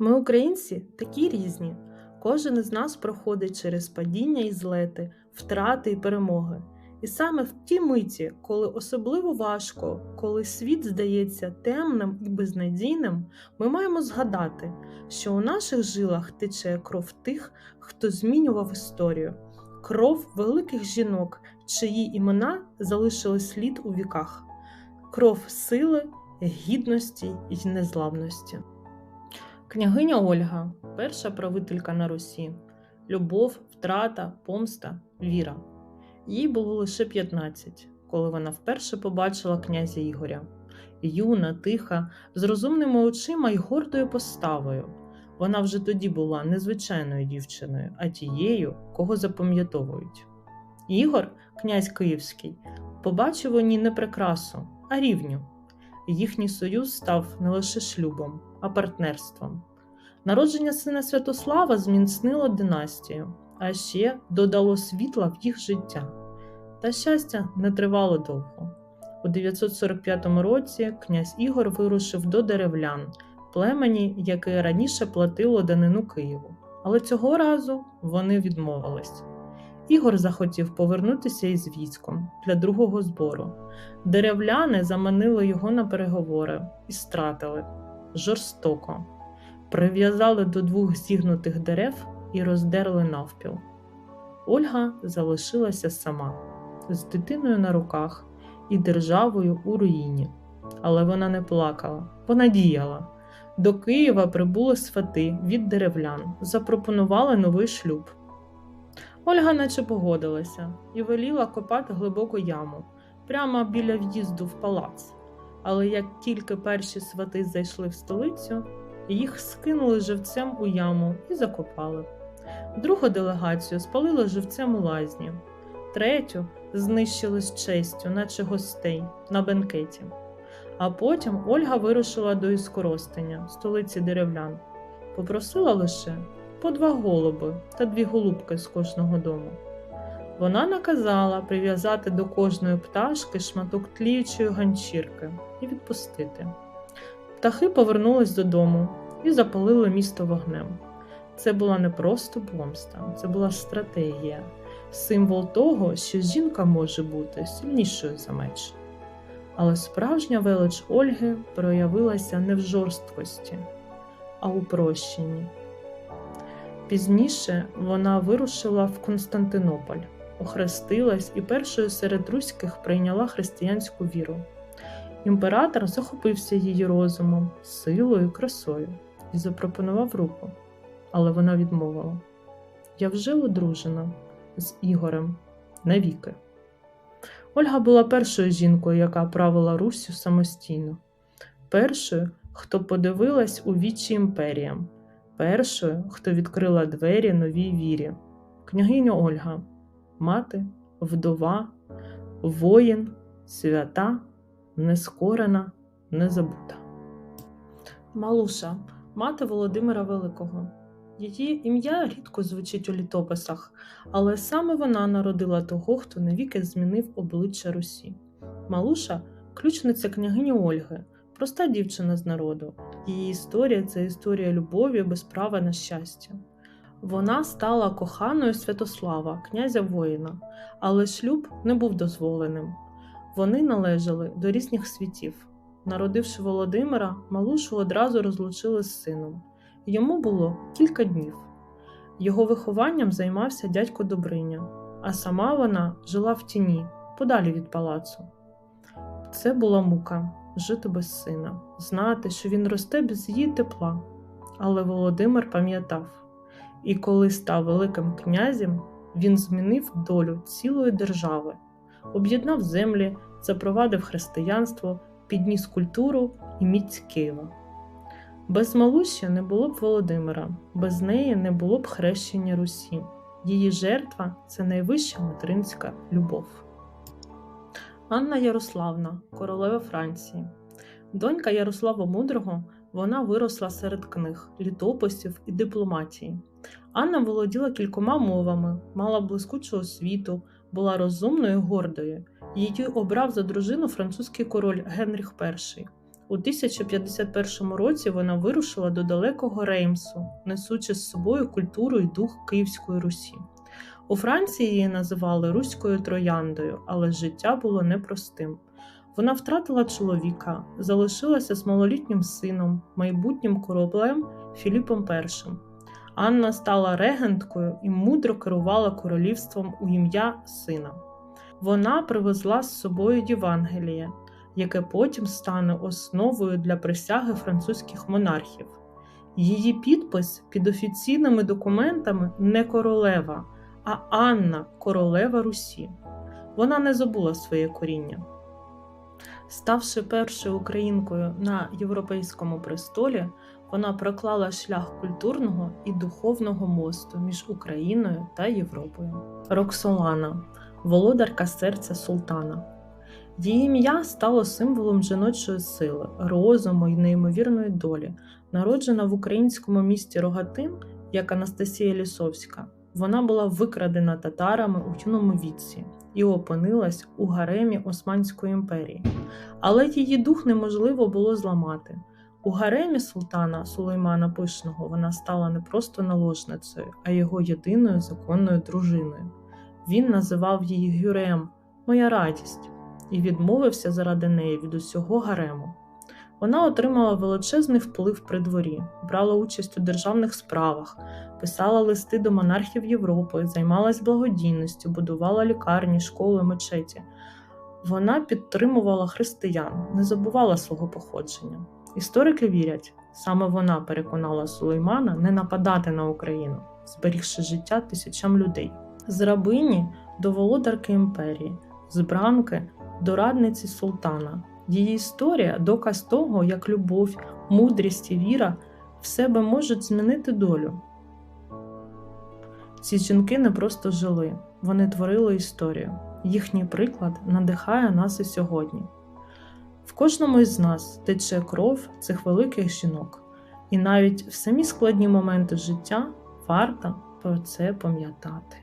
Ми, українці, такі різні. Кожен із нас проходить через падіння і злети, втрати і перемоги. І саме в ті миті, коли особливо важко, коли світ здається темним і безнадійним, ми маємо згадати, що у наших жилах тече кров тих, хто змінював історію, кров великих жінок, чиї імена залишили слід у віках, кров сили, гідності і незламності. Княгиня Ольга, перша правителька на Русі, любов, втрата, помста, віра. Їй було лише 15, коли вона вперше побачила князя Ігоря. Юна, тиха, з розумними очима й гордою поставою. Вона вже тоді була незвичайною дівчиною, а тією, кого запам'ятовують. Ігор, князь Київський, побачив у ній не прикрасу, а рівню. Їхній союз став не лише шлюбом, а партнерством. Народження сина Святослава зміцнило династію, а ще додало світла в їх життя. Та щастя не тривало довго. У 945 році князь Ігор вирушив до деревлян, племені, яке раніше платило данину Києву. Але цього разу вони відмовились. Ігор захотів повернутися із військом для другого збору. Деревляни заманили його на переговори і стратили жорстоко, прив'язали до двох зігнутих дерев і роздерли навпіл. Ольга залишилася сама з дитиною на руках і державою у руїні. Але вона не плакала, вона діяла. До Києва прибули свати від деревлян, запропонували новий шлюб. Ольга наче погодилася і веліла копати глибоку яму прямо біля в'їзду в палац. Але як тільки перші свати зайшли в столицю, їх скинули живцем у яму і закопали. Другу делегацію спалили живцем у лазні, третю знищили з честю, наче гостей, на бенкеті. А потім Ольга вирушила до Іскоростеня, столиці деревлян, попросила лише по два голуби та дві голубки з кожного дому. Вона наказала прив'язати до кожної пташки шматок тліючої ганчірки і відпустити. Птахи повернулись додому і запалили місто вогнем. Це була не просто помста, це була стратегія, символ того, що жінка може бути сильнішою за меч. Але справжня велич Ольги проявилася не в жорсткості, а у прощенні. Пізніше вона вирушила в Константинополь, охрестилась і першою серед руських прийняла християнську віру. Імператор захопився її розумом, силою красою і запропонував руку, але вона відмовила: Я вже одружена з Ігорем навіки. Ольга була першою жінкою, яка правила Руссю самостійно, першою, хто подивилась у вічі імперіям, першою, хто відкрила двері новій вірі, княгиня Ольга, мати, вдова, воїн, свята, нескорена, незабута. Малуша, мати Володимира Великого. Її ім'я рідко звучить у літописах, але саме вона народила того, хто навіки змінив обличчя Русі. Малуша ключниця княгині Ольги, проста дівчина з народу. Її історія це історія любові без права на щастя. Вона стала коханою Святослава, князя воїна, але шлюб не був дозволеним. Вони належали до різних світів. Народивши Володимира, Малушу одразу розлучили з сином. Йому було кілька днів. Його вихованням займався дядько Добриня, а сама вона жила в тіні, подалі від палацу. Це була мука жити без сина, знати, що він росте без її тепла. Але Володимир пам'ятав і коли став Великим князем, він змінив долю цілої держави, об'єднав землі, запровадив християнство, підніс культуру і міць Києва. Без Малуші не було б Володимира, без неї не було б хрещення Русі. Її жертва це найвища материнська любов. Анна Ярославна, королева Франції. Донька Ярослава Мудрого, вона виросла серед книг, літописів і дипломатії. Анна володіла кількома мовами, мала блискучу освіту, була розумною і гордою. Її обрав за дружину французький король Генріх І. У 1051 році вона вирушила до далекого Реймсу, несучи з собою культуру і дух Київської Русі. У Франції її називали Руською трояндою, але життя було непростим. Вона втратила чоловіка, залишилася з малолітнім сином, майбутнім кораблем Філіпом І. Анна стала регенткою і мудро керувала королівством у ім'я сина. Вона привезла з собою Євангеліє, яке потім стане основою для присяги французьких монархів. Її підпис під офіційними документами не королева, а Анна, королева Русі. Вона не забула своє коріння. Ставши першою українкою на європейському престолі, вона проклала шлях культурного і духовного мосту між Україною та Європою. Роксолана володарка серця султана. Її ім'я стало символом жіночої сили, розуму і неймовірної долі. Народжена в українському місті Рогатин, як Анастасія Лісовська, вона була викрадена татарами у юному віці і опинилась у гаремі Османської імперії. Але її дух неможливо було зламати. У гаремі султана Сулеймана Пишного вона стала не просто наложницею, а його єдиною законною дружиною. Він називав її Гюрем, моя радість, і відмовився заради неї від усього гарему. Вона отримала величезний вплив при дворі, брала участь у державних справах, писала листи до монархів Європи, займалась благодійністю, будувала лікарні, школи, мечеті. Вона підтримувала християн, не забувала свого походження. Історики вірять, саме вона переконала Сулеймана не нападати на Україну, зберігши життя тисячам людей. З рабині до володарки імперії, з бранки до радниці султана. Її історія доказ того, як любов, мудрість і віра в себе можуть змінити долю. Ці жінки не просто жили, вони творили історію. Їхній приклад надихає нас і сьогодні. В кожному із нас тече кров цих великих жінок, і навіть в самі складні моменти життя варто про це пам'ятати.